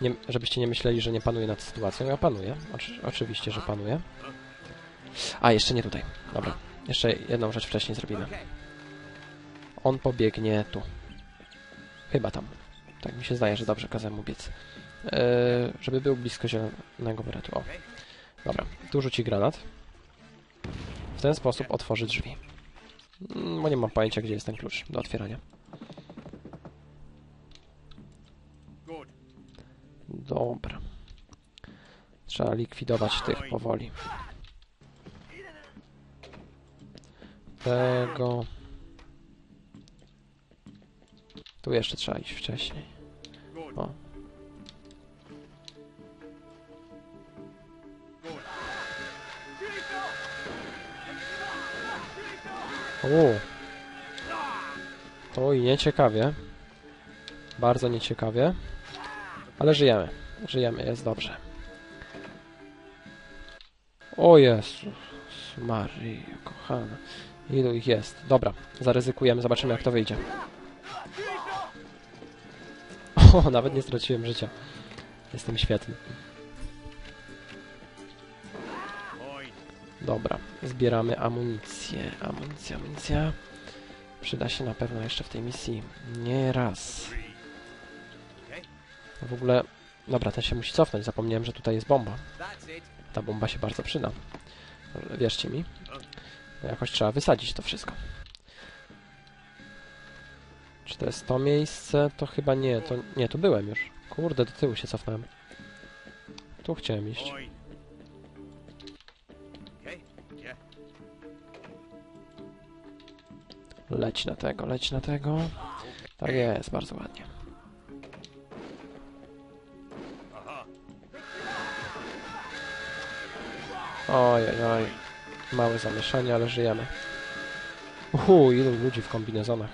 Nie, żebyście nie myśleli, że nie panuję nad sytuacją. Ja panuję. Oczy, oczywiście, że panuję. A, jeszcze nie tutaj. Dobra. Jeszcze jedną rzecz wcześniej zrobimy. On pobiegnie tu. Chyba tam. Tak mi się zdaje, że dobrze kazałem mu biec. Eee, żeby był blisko zielonego wyretu. O. Dobra. Tu rzuci granat. W ten sposób otworzy drzwi. Mm, Bo nie mam pojęcia, gdzie jest ten klucz do otwierania. Dobra. Trzeba likwidować tych powoli. Tego. Tu jeszcze trzeba iść wcześniej. O. To i nieciekawie. Bardzo nieciekawie. Ale żyjemy. Żyjemy, jest dobrze. O Jezus Maryjo, kochana. Ilu ich jest? Dobra, zaryzykujemy, zobaczymy jak to wyjdzie. O, nawet nie straciłem życia. Jestem świetny. Dobra, zbieramy amunicję. Amunicja, amunicja. Przyda się na pewno jeszcze w tej misji nie raz. W ogóle, dobra, ten się musi cofnąć. Zapomniałem, że tutaj jest bomba. Ta bomba się bardzo przyda. Wierzcie mi. Jakoś trzeba wysadzić to wszystko. Czy to jest to miejsce? To chyba nie. To, nie, tu byłem już. Kurde, do tyłu się cofnąłem. Tu chciałem iść. Leć na tego, leć na tego. Tak jest, bardzo ładnie. Oj, oj, oj. Małe zamieszanie, ale żyjemy. Uhu, ilu ludzi w kombinezonach.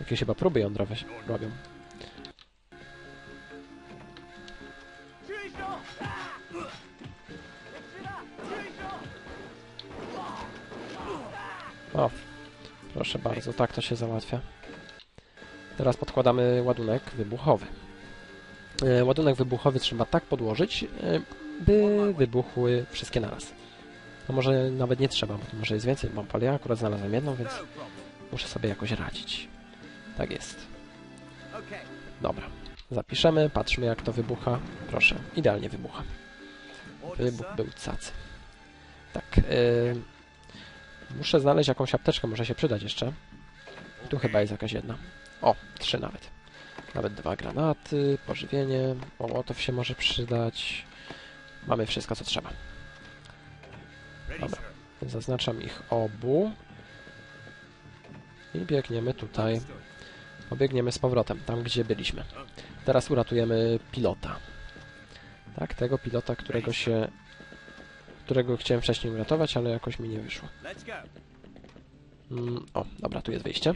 Jakieś chyba próby jądrowe się robią. O, proszę bardzo, tak to się załatwia. Teraz podkładamy ładunek wybuchowy. E, Ładunek wybuchowy trzeba tak podłożyć, e, by wybuchły wszystkie naraz. No może nawet nie trzeba, bo to może jest więcej bomb, ale ja akurat znalazłem jedną, więc muszę sobie jakoś radzić. Tak jest. Dobra. Zapiszemy, patrzmy jak to wybucha. Proszę, idealnie wybucha. Wybuch był cacy. Tak. Yy, muszę znaleźć jakąś apteczkę, może się przydać jeszcze. Tu chyba jest jakaś jedna. O, trzy nawet. Nawet dwa granaty, pożywienie, mołotow się może przydać. Mamy wszystko, co trzeba. Dobra. Zaznaczam ich obu. I biegniemy tutaj. Pobiegniemy z powrotem, tam gdzie byliśmy. Teraz uratujemy pilota. Tak, tego pilota, którego się... którego chciałem wcześniej uratować, ale jakoś mi nie wyszło. Mm, o, dobra, tu jest wyjście.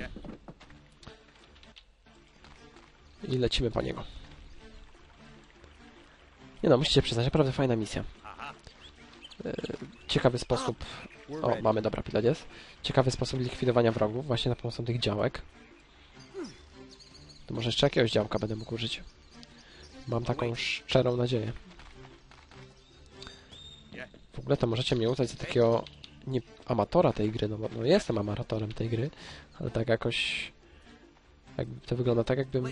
I lecimy po niego. Nie no, musicie przyznać, naprawdę fajna misja. Aha. Ciekawy sposób... O, mamy, dobra, pilot jest. Ciekawy sposób likwidowania wrogów, właśnie na pomocą tych działek. To może jeszcze jakiegoś działka będę mógł użyć. Mam taką szczerą nadzieję. W ogóle to możecie mnie uznać za takiego nie amatora tej gry, no no jestem amatorem tej gry, ale tak jakoś... Jak, to wygląda tak, jakbym...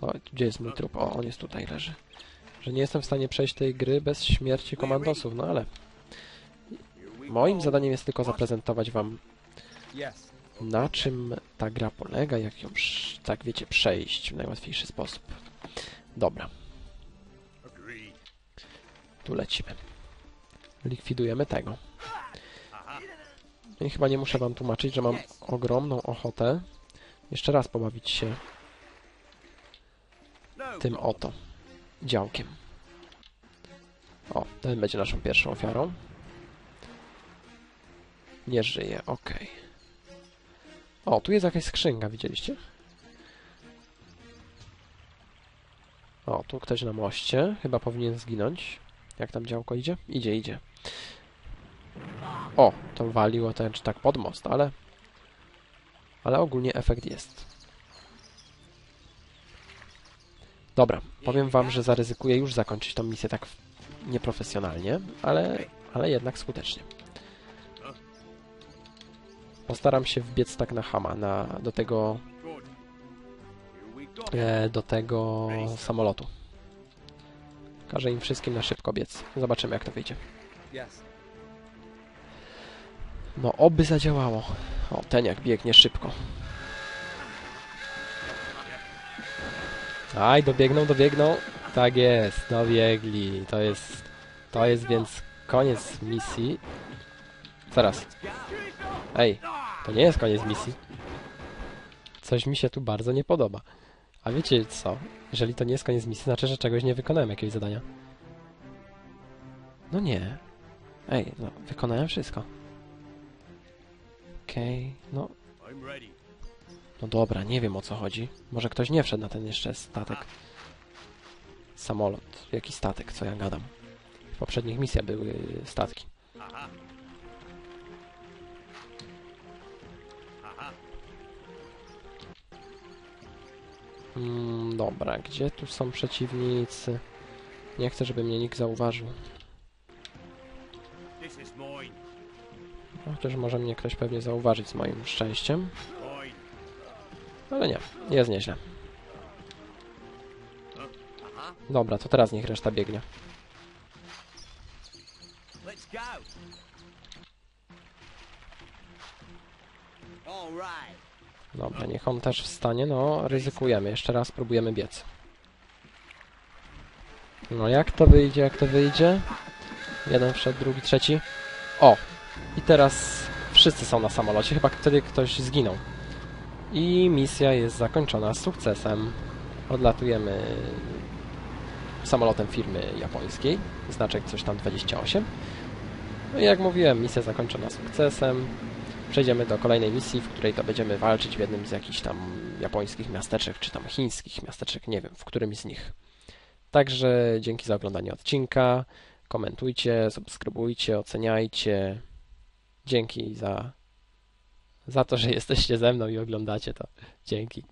O, gdzie jest mój trup? O, on jest tutaj, leży. Że nie jestem w stanie przejść tej gry bez śmierci komandosów, no ale moim zadaniem jest tylko zaprezentować wam na czym ta gra polega, jak ją, tak wiecie, przejść w najłatwiejszy sposób. Dobra, tu lecimy. Likwidujemy tego. I chyba nie muszę wam tłumaczyć, że mam ogromną ochotę jeszcze raz pobawić się tym oto działkiem. O, ten będzie naszą pierwszą ofiarą. Nie żyje, okej. O, tu jest jakaś skrzynka, widzieliście? O, tu ktoś na moście. Chyba powinien zginąć. Jak tam działko idzie? Idzie, idzie. O, to waliło ten, czy tak pod most, ale... Ale ogólnie efekt jest. Dobra, powiem wam, że zaryzykuję już zakończyć tą misję tak nieprofesjonalnie, ale, ale jednak skutecznie. Postaram się wbiec tak na hama, na, do tego, e, do tego samolotu. Każę im wszystkim na szybko biec. Zobaczymy jak to wyjdzie. No, oby zadziałało. O, ten jak biegnie szybko. Aj, dobiegną, dobiegną. Tak jest, dobiegli. To jest, to jest więc koniec misji. Zaraz. Ej, to nie jest koniec misji. Coś mi się tu bardzo nie podoba. A wiecie co? Jeżeli to nie jest koniec misji, znaczy, że czegoś nie wykonałem, jakiegoś zadania. No nie. Ej, no, wykonałem wszystko. Okej, no, I'm ready. No dobra, nie wiem o co chodzi. Może ktoś nie wszedł na ten jeszcze statek. Samolot, jaki statek, co ja gadam. W poprzednich misjach były statki. Mm, dobra, gdzie tu są przeciwnicy? Nie chcę, żeby mnie nikt zauważył. No, Chociaż może mnie ktoś pewnie zauważyć z moim szczęściem. Ale nie, jest nieźle. Dobra, to teraz niech reszta biegnie. Dobra, niech on też wstanie. No, ryzykujemy. Jeszcze raz próbujemy biec. No, jak to wyjdzie, jak to wyjdzie? Jeden wszedł, drugi, trzeci. O! I teraz wszyscy są na samolocie. Chyba wtedy ktoś zginął. I misja jest zakończona sukcesem. Odlatujemy samolotem firmy japońskiej. Znaczek coś tam 28. No i jak mówiłem, misja zakończona sukcesem. Przejdziemy do kolejnej misji, w której to będziemy walczyć w jednym z jakichś tam japońskich miasteczek, czy tam chińskich miasteczek, nie wiem, w którymś z nich. Także dzięki za oglądanie odcinka. Komentujcie, subskrybujcie, oceniajcie. Dzięki za, za to, że jesteście ze mną i oglądacie to. Dzięki.